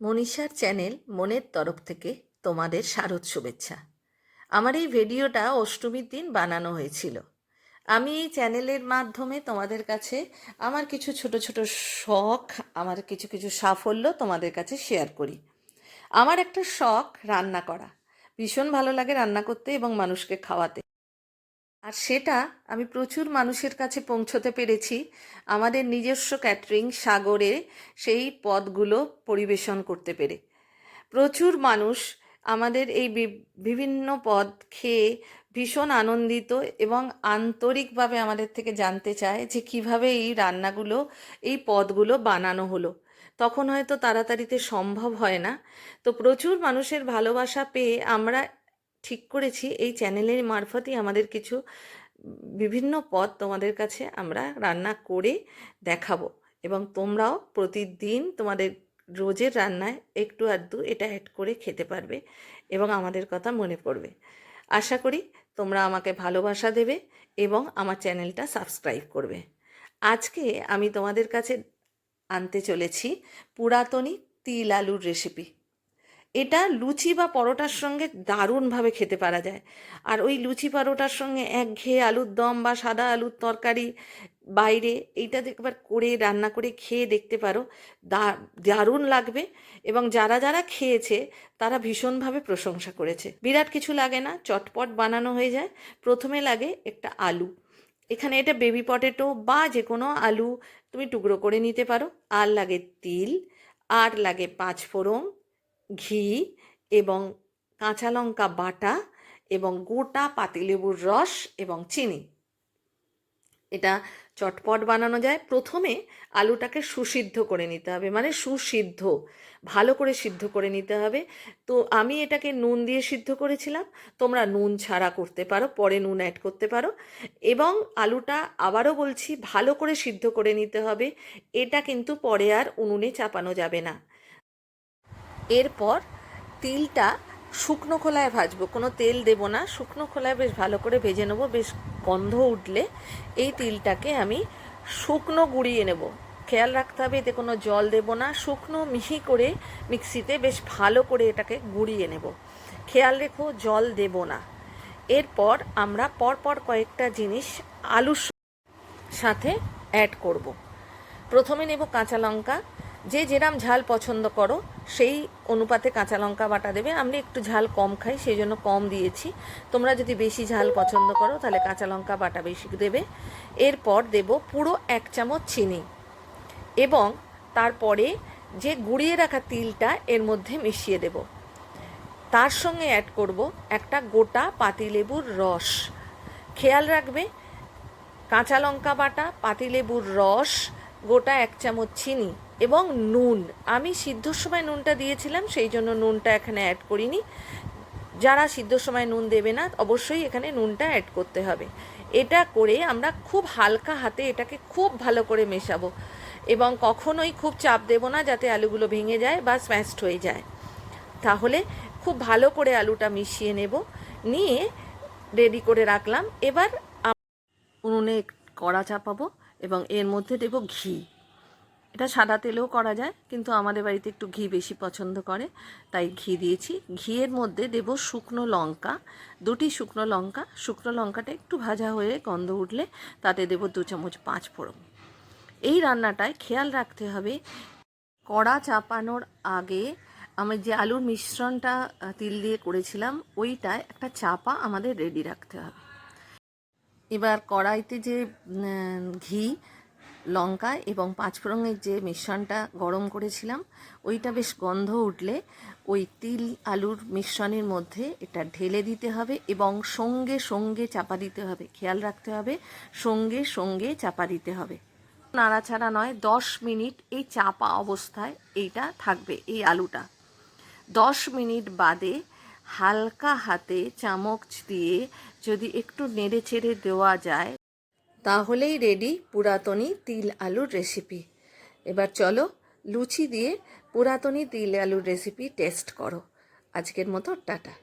মনীষার channel মনের তরফ থেকে তোমাদের শারদ শুভেচ্ছা। আমার এই ভিডিওটা অষ্টমীর দিন বানানো হয়েছিল। আমি এই চ্যানেলের মাধ্যমে তোমাদের কাছে আমার কিছু ছোট ছোট শখ, আমার কিছু কিছু সাফল্য তোমাদের কাছে শেয়ার করি। আমার একটা শখ রান্না করা। ভীষণ ভালো লাগে রান্না করতে এবং মানুষকে খাওয়াতে। আর সেটা আমি প্রচুর মানুষের কাছে পৌঁছতে পেরেছি। আমাদের নিজস্ব ক্যাটারিং সাগরে সেই পদগুলো পরিবেশন করতে পেরে। প্রচুর মানুষ আমাদের এই বিভিন্ন পদ খেয়ে ভীষণ আনন্দিত এবং আন্তরিকভাবে আমাদের থেকে জানতে চায় যে কীভাবে এই রান্নাগুলো, এই পদগুলো বানানো হলো। তখন হয়তো তাড়াতাড়িতে সম্ভব হয় না। তো প্রচুর মানুষের ভালোবাসা পেয়ে আমরা ঠিক করেছি, এই চ্যানেলের মারফতই আমাদের কিছু বিভিন্ন পদ তোমাদের কাছে আমরা রান্না করে দেখাবো। এবং তোমরাও প্রতিদিন তোমাদের রোজের রান্নায় একটু আধটু এটা অ্যাড করে খেতে পারবে এবং আমাদের কথা মনে পড়বে। আশা করি তোমরা আমাকে ভালোবাসা দেবে এবং আমার চ্যানেলটা সাবস্ক্রাইব করবে। আজকে আমি তোমাদের কাছে আনতে চলেছি পুরাতনী তিল আলুর রেসিপি এটা লুচি বা পরোটার সঙ্গে দারুণভাবে খেতে পারা যায়। আর ওই লুচি পরোটার সঙ্গে একঘেয়ে আলুর দম বা সাদা আলুর তরকারি বাইরে এইটা একবার করে রান্না করে খেয়ে দেখতে পারো দারুণ লাগবে। এবং যারা যারা খেয়েছে তারা ভীষণভাবে প্রশংসা করেছে। বিরাট কিছু লাগে না, চটপট বানানো হয়ে যায়। প্রথমে লাগে একটা আলু। এখানে এটা বেবি পটেটো বা যে কোনো আলু তুমি টুকরো করে নিতে পারো। আর লাগে তিল, আর লাগে পাঁচ ফোড়ন ঘি এবং কাঁচা লঙ্কা বাটা এবং গোটা পাতিলেবুর রস এবং চিনি। এটা চটপট বানানো যায়। প্রথমে আলুটাকে সুসিদ্ধ করে নিতে হবে। মানে সুসিদ্ধ, ভালো করে সিদ্ধ করে নিতে হবে। তো আমি এটাকে নুন দিয়ে সিদ্ধ করেছিলাম। তোমরা নুন ছাড়া করতে পারো, পরে নুন অ্যাড করতে পারো। এবং আলুটা আবারও বলছি, ভালো করে সিদ্ধ করে নিতে হবে। এটা কিন্তু পরে আর উনুনে চাপানো যাবে না। এরপর তিলটা শুকনো খোলায় ভাজবো। কোনো তেল দেব না, শুকনো খোলায় বেশ ভালো করে ভেজে নেব। বেশ গন্ধ উঠলে এই তিলটাকে আমি শুকনো গুঁড়িয়ে নেব। খেয়াল রাখতে হবে, এতে কোনো জল দেব না। শুকনো মিহি করে মিক্সিতে বেশ ভালো করে এটাকে গুঁড়িয়ে নেব। খেয়াল রেখো, জল দেব না। এরপর আমরা পরপর কয়েকটা জিনিস আলুর সাথে অ্যাড করব। প্রথমে নেব কাঁচা লঙ্কা যে যেরাম ঝাল পছন্দ করো, সেই অনুপাতে কাঁচা লঙ্কা বাটা দেবে। আমি একটু ঝাল কম খাই, সেই জন্য কম দিয়েছি। তোমরা যদি বেশি ঝাল পছন্দ করো, তাহলে কাঁচা লঙ্কা বাটা বেশি দেবে। এরপর দেব পুরো এক চামচ চিনি এবং তারপরে যে গুঁড়িয়ে রাখা তিলটা, এর মধ্যে মিশিয়ে দেব। তার সঙ্গে অ্যাড করব একটা গোটা পাতিলেবুর রস। খেয়াল রাখবে, কাঁচা লঙ্কা বাটা, পাতিলেবুর রস, গোটা এক চামচ চিনি। এবং নুন। আমি সিদ্ধর সময় নুনটা দিয়েছিলাম, সেই জন্য নুনটা এখানে অ্যাড করিনি। যারা সিদ্ধর সময় নুন দেবে না, অবশ্যই এখানে নুনটা অ্যাড করতে হবে। এটা করে আমরা খুব হালকা হাতে এটাকে খুব ভালো করে মেশাবো এবং কখনোই খুব চাপ দেব না যাতে আলুগুলো ভেঙে যায় বা স্ম্যাশড হয়ে যায়। তাহলে খুব ভালো করে আলুটা মিশিয়ে নেব, নিয়ে রেডি করে রাখলাম। এবার উনুনে কড়া চাপাবো এবং এর মধ্যে দেব ঘি। এটা সাদা তেলেও করা যায়, কিন্তু আমাদের বাড়িতে একটু ঘি বেশি পছন্দ করে, তাই ঘি দিয়েছি। ঘিয়ের মধ্যে দেব শুকনো লঙ্কা, দুটি শুকনো লঙ্কা। শুকনো লঙ্কাটা একটু ভাজা হয়ে গন্ধ উঠলে তাতে দেব দু চামচ পাঁচ ফোড়ন। এই রান্নাটায় খেয়াল রাখতে হবে, কড়া চাপানোর আগে আমি যে আলুর মিশ্রণটা তিল দিয়ে করেছিলাম, ওইটায় একটা চাপা আমাদের রেডি রাখতে হবে। এবার কড়াইতে যে ঘি লঙ্কা এবং পাঁচফোড়নের যে মিশ্রণটা গরম করেছিলাম, ওইটা বেশ গন্ধ উঠলে ওই তিল আলুর মিশ্রণের মধ্যে এটা ঢেলে দিতে হবে এবং সঙ্গে সঙ্গে চাপা দিতে হবে। খেয়াল রাখতে হবে, সঙ্গে সঙ্গে চাপা দিতে হবে। নাড়াচাড়া নয়, দশ মিনিট এই চাপা অবস্থায় এইটা থাকবে, এই আলুটা। দশ মিনিট বাদে হালকা হাতে চামচ দিয়ে যদি একটু নেড়ে চেড়ে দেওয়া যায় তাহলেই রেডি পুরাতনী তিল আলুর রেসিপি এবার চলো লুচি দিয়ে পুরাতনী তিল আলুর রেসিপি টেস্ট করো। আজকের মতো টাটা।